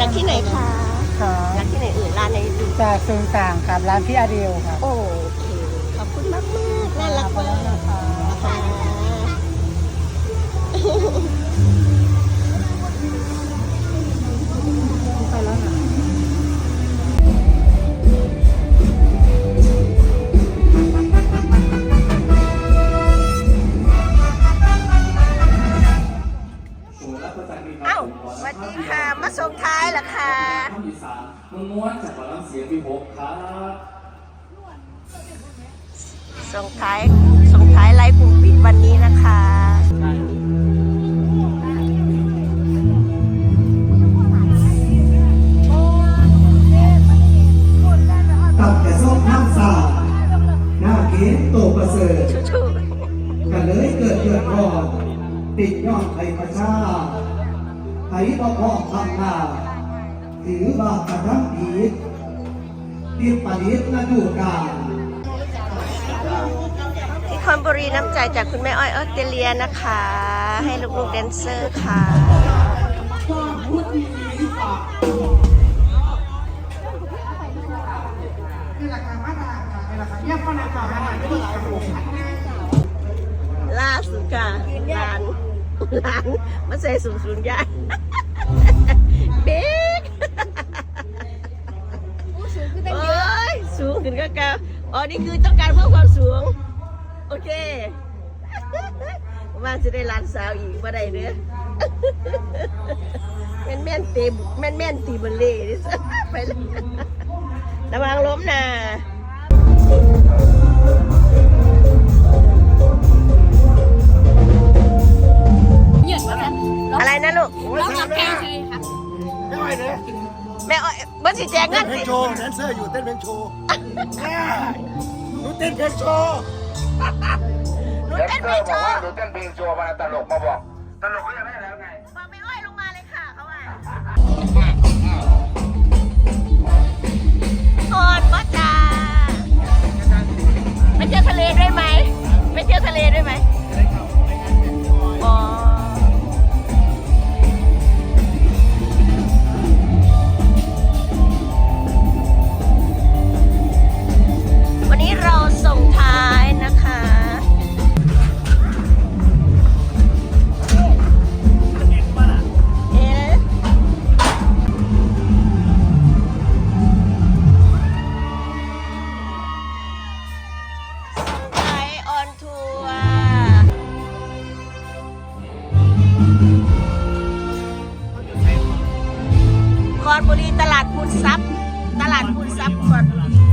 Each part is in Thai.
จากที่ไหนคะค่ะจากที่ไหนเอ่ยร้านในดูจากซึงต่างครับร้านพี่อาเดียวครับโอเคขอบคุณมากมากๆน่ารักไปมากแล้วนะคะ ท่านอีสานม้วนๆจากหมอลำเสียงพี่หกครับส่งท้ายส่งท้ายไลฟ์กลุ่มปิดวันนี้นะคะตับแต่ส้มข้างสาหน้าเกศโตประเสริฐชูกันเลยเกิดเดือดร้อนติดยอดไทยประชาไทยบ่พอทำหน้า ถือบาปกระทำผิดติดปฏิษนะดูการที่คอนบุรีน้ำใจจากคุณแม่อ้อยออสเตรเลียนะคะ ให้ลูกๆแดนเซอร์ค่ะล่าสุดค่ะร้านร้านมาใส่สูงสูงใหญ่ สูงขึ้นก็เก่าอ๋อนี่คือต้องการเพิ่มความสูง โอเคว่าจะได้ร้านสาวอีกว่าได้เนื้อแม่นแม่นๆตีแม่นแม่นๆตีบอลเล่ดิไปเลยระวังล้มนะอะไรนะลูกร้องกับแกเฉยครับ แม่อ้อยเบิ้ลสีแจงเงินเพลสิงโชว์แดนเซอร์อยู่เต้นเพลงโชว์หนูเต้นเพลงโชว์หนูเด็กเต้นเกเพอลงร์โชบอกว่าว์หนูเต้นเพลงโชว์มาตลกมาบอก ตลกก็ยังได้แล้วไง อนบุรีตลาดพูนซับตลาดพูนซับคอนบุรี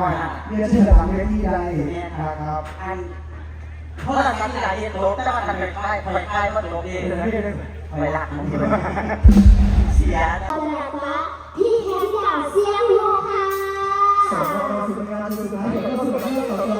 น่อยเรียนเชื่อหลังเวทีใดนะครับอันเพราะทำที่ไหนเห็นโลกแต่ว่าทำเป็นคลายคลายคลายมันโลกเองไปหลักมันเสียเอาละคะพี่แคมอยากเสียงโลค่ะสำหรับเราสุดงานสุดท้ายสุดที่ต่อ